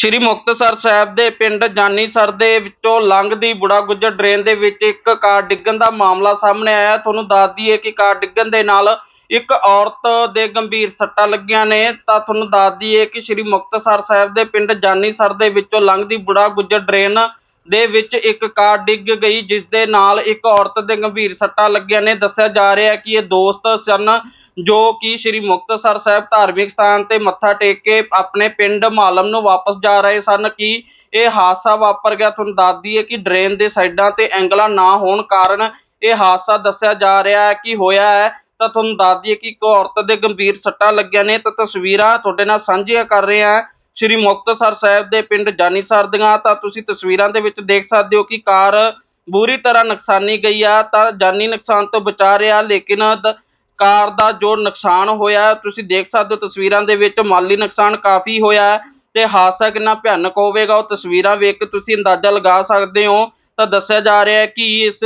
ਸ਼੍ਰੀ ਮੁਕਤਸਰ ਸਾਹਿਬ ਦੇ ਪਿੰਡ ਜਾਨੀਸਰ ਦੇ ਵਿੱਚੋਂ ਲੰਘਦੀ ਬੁੜਾ ਗੁੱਜਰ ਡਰੇਨ ਦੇ ਵਿੱਚ ਇੱਕ ਕਾਰ ਡਿੱਗਣ ਦਾ ਮਾਮਲਾ ਸਾਹਮਣੇ ਆਇਆ। ਤੁਹਾਨੂੰ ਦੱਸ ਦਈਏ ਕਿ ਕਾਰ ਡਿੱਗਣ ਦੇ ਨਾਲ ਇੱਕ ਔਰਤ ਦੇ ਗੰਭੀਰ ਸੱਟਾਂ ਲੱਗੀਆਂ ਨੇ। ਤਾਂ ਤੁਹਾਨੂੰ ਦੱਸ ਦਈਏ ਕਿ ਸ਼੍ਰੀ ਮੁਕਤਸਰ ਸਾਹਿਬ ਦੇ ਪਿੰਡ ਜਾਨੀਸਰ ਦੇ ਵਿੱਚੋਂ ਲੰਘਦੀ ਬੁੜਾ ਗੁੱਜਰ ਡਰੇਨ ਦੇ ਵਿੱਚ ਇੱਕ ਕਾਰ ਡਿੱਗ ਗਈ ਜਿਸ ਦੇ ਨਾਲ ਇੱਕ ਔਰਤ ਦੇ ਗੰਭੀਰ ਸੱਟਾਂ ਲੱਗੀਆਂ ਨੇ। ਦੱਸਿਆ ਜਾ ਰਿਹਾ ਹੈ ਕਿ ਇਹ ਦੋਸਤ ਸਨ, ਜੋ ਕਿ ਸ਼੍ਰੀ ਮੁਕਤਸਰ ਸਾਹਿਬ ਧਾਰਮਿਕ ਸਥਾਨ ਤੇ ਮੱਥਾ ਟੇਕ ਕੇ ਆਪਣੇ ਪਿੰਡ ਮਾਲਮ ਨੂੰ ਵਾਪਸ ਜਾ ਰਹੇ ਸਨ ਕਿ ਇਹ ਹਾਦਸਾ ਵਾਪਰ ਗਿਆ। ਤੁਹਾਨੂੰ ਦੱਸ ਦਈਏ ਕਿ ਡਰੇਨ ਦੇ ਸਾਈਡਾਂ ਤੇ ਐਂਗਲਾਂ ਨਾ ਹੋਣ ਕਾਰਨ ਇਹ ਹਾਦਸਾ ਦੱਸਿਆ ਜਾ ਰਿਹਾ ਹੈ ਕਿ ਹੋਇਆ ਹੈ। ਤਾਂ ਤੁਹਾਨੂੰ ਦੱਸ ਦਈਏ ਕਿ ਇੱਕ ਔਰਤ ਦੇ ਗੰਭੀਰ ਸੱਟਾਂ ਲੱਗੀਆਂ ਨੇ। ਤਾਂ ਤਸਵੀਰਾਂ ਤੁਹਾਡੇ ਨਾਲ ਸਾਂਝੀਆਂ ਕਰ ਰਹੇ ਹਾਂ। ਸ਼੍ਰੀ ਮੁਕਤਸਰ ਸਾਹਿਬ ਦੇ ਪਿੰਡ ਜਾਨੀਸਰ ਦੀਆਂ, ਤਾਂ ਤੁਸੀਂ ਤਸਵੀਰਾਂ ਦੇ ਵਿੱਚ ਦੇਖ ਸਕਦੇ ਹੋ ਕਿ ਕਾਰ ਬੁਰੀ ਤਰ੍ਹਾਂ ਨੁਕਸਾਨੀ ਗਈ ਆ, ਤਾਂ ਜਾਨੀ ਨੁਕਸਾਨ ਤੋਂ ਬਚਾ ਰਿਹਾ, ਲੇਕਿਨ ਦ- ਕਾਰ ਦਾ ਜੋ ਨੁਕਸਾਨ ਹੋਇਆ, ਤੁਸੀਂ ਦੇਖ ਸਕਦੇ ਹੋ ਤਸਵੀਰਾਂ ਦੇ ਵਿੱਚ ਮਾਲੀ ਨੁਕਸਾਨ ਕਾਫੀ ਹੋਇਆ ਹੈ, ਤੇ ਹਾਦਸਾ ਕਿੰਨਾ ਭਿਆਨਕ ਹੋਵੇਗਾ, ਉਹ ਤਸਵੀਰਾਂ ਵੇਖ ਕੇ ਤੁਸੀਂ ਅੰਦਾਜ਼ਾ ਲਗਾ ਸਕਦੇ ਹੋ। ਤਾਂ ਦੱਸਿਆ ਜਾ ਰਿਹਾ ਹੈ ਕਿ ਇਸ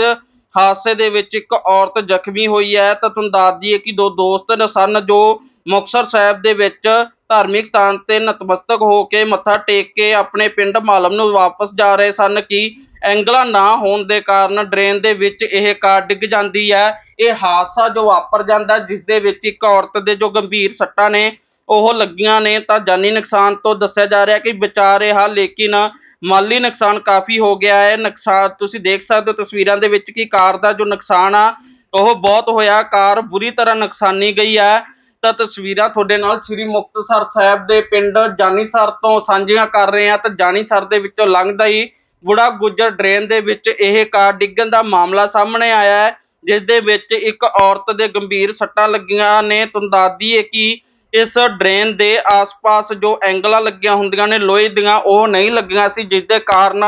ਹਾਦਸੇ ਦੇ ਵਿੱਚ ਇੱਕ ਔਰਤ ਜ਼ਖਮੀ ਹੋਈ ਹੈ, ਤਾਂ ਤੁਹਾਨੂੰ ਦੱਸ ਦਈਏ ਕਿ ਦੋ ਦੋਸਤ ਸਨ ਜੋ ਮੁਕਤਸਰ ਸਾਹਿਬ ਦੇ ਵਿੱਚ ਧਾਰਮਿਕ ਸਥਾਨ ਤੇ ਨਤਮਸਤਕ ਹੋ ਕੇ ਮੱਥਾ ਟੇਕ ਕੇ ਆਪਣੇ ਪਿੰਡ ਮਾਲਮ ਨੂੰ ਵਾਪਸ ਜਾ ਰਹੇ ਸਨ ਕਿ ਐਂਗਲਾਂ ਨਾ ਹੋਣ ਦੇ ਕਾਰਨ ਡਰੇਨ ਦੇ ਵਿੱਚ ਇਹ ਕਾਰ ਡਿੱਗ ਜਾਂਦੀ ਹੈ। ਇਹ ਹਾਦਸਾ ਜੋ ਵਾਪਰ ਜਾਂਦਾ, ਜਿਸ ਦੇ ਵਿੱਚ ਇੱਕ ਔਰਤ ਦੇ ਜੋ ਗੰਭੀਰ ਸੱਟਾਂ ਨੇ, ਉਹ ਲੱਗੀਆਂ ਨੇ। ਤਾਂ ਜਾਨੀ ਨੁਕਸਾਨ ਤੋਂ ਦੱਸਿਆ ਜਾ ਰਿਹਾ ਕਿ ਬਚਾ ਰਿਹਾ, ਲੇਕਿਨ ਮਾਲੀ ਨੁਕਸਾਨ ਕਾਫੀ ਹੋ ਗਿਆ ਹੈ। ਨੁਕਸਾਨ ਤੁਸੀਂ ਦੇਖ ਸਕਦੇ ਹੋ ਤਸਵੀਰਾਂ ਦੇ ਵਿੱਚ ਕਿ ਕਾਰ ਦਾ ਜੋ ਨੁਕਸਾਨ ਆ, ਉਹ ਬਹੁਤ ਹੋਇਆ। ਕਾਰ ਬੁਰੀ ਤਰ੍ਹਾਂ ਨੁਕਸਾਨੀ ਗਈ ਹੈ। ਤਾਂ ਤਸਵੀਰਾਂ। ਤੁਹਾਡੇ ਨਾਲ ਸ੍ਰੀ ਮੁਕਤਸਰ ਸਾਹਿਬ ਦੇ ਪਿੰਡ ਜਾਨੀਸਰ ਤੋਂ ਸਾਂਝੀਆਂ ਕਰ ਰਹੇ ਹਾਂ। ਤਾਂ ਜਾਨੀਸਰ ਦੇ ਵਿੱਚੋਂ ਲੰਘਦਾ ਹੀ ਬੁੜਾ ਗੁੱਜਰ ਡਰੇਨ ਦੇ ਵਿੱਚ ਇਹ ਕਾਰ ਡਿੱਗਣ ਦਾ ਮਾਮਲਾ ਸਾਹਮਣੇ ਆਇਆ ਹੈ, ਜਿਸ ਦੇ ਵਿੱਚ ਇੱਕ ਔਰਤ ਦੇ ਗੰਭੀਰ ਸੱਟਾਂ ਲੱਗੀਆਂ ਨੇ। ਤੁਹਾਨੂੰ ਦੱਸ ਦਈਏ ਕਿ ਇਸ ਡਰੇਨ ਦੇ ਆਸ-ਪਾਸ ਜੋ ਐਂਗਲਾਂ ਲੱਗੀਆਂ ਹੁੰਦੀਆਂ ਨੇ, ਲੋਹੇ ਦੀਆਂ, ਉਹ ਨਹੀਂ ਲੱਗੀਆਂ ਸੀ, ਜਿਸ ਦੇ ਕਾਰਨ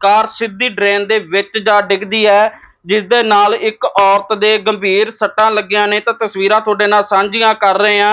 ਕਾਰ ਸਿੱਧੀ ਡਰੇਨ ਦੇ ਵਿੱਚ ਜਾ ਡਿੱਗਦੀ ਹੈ। ਜਿਸ ਦੇ ਨਾਲ ਇੱਕ ਔਰਤ ਦੇ ਗੰਭੀਰ ਸੱਟਾਂ ਲੱਗੀਆਂ ਨੇ ਤਾਂ ਤਸਵੀਰਾਂ ਤੁਹਾਡੇ ਨਾਲ ਸਾਂਝੀਆਂ ਕਰ ਰਹੇ ਹਾਂ।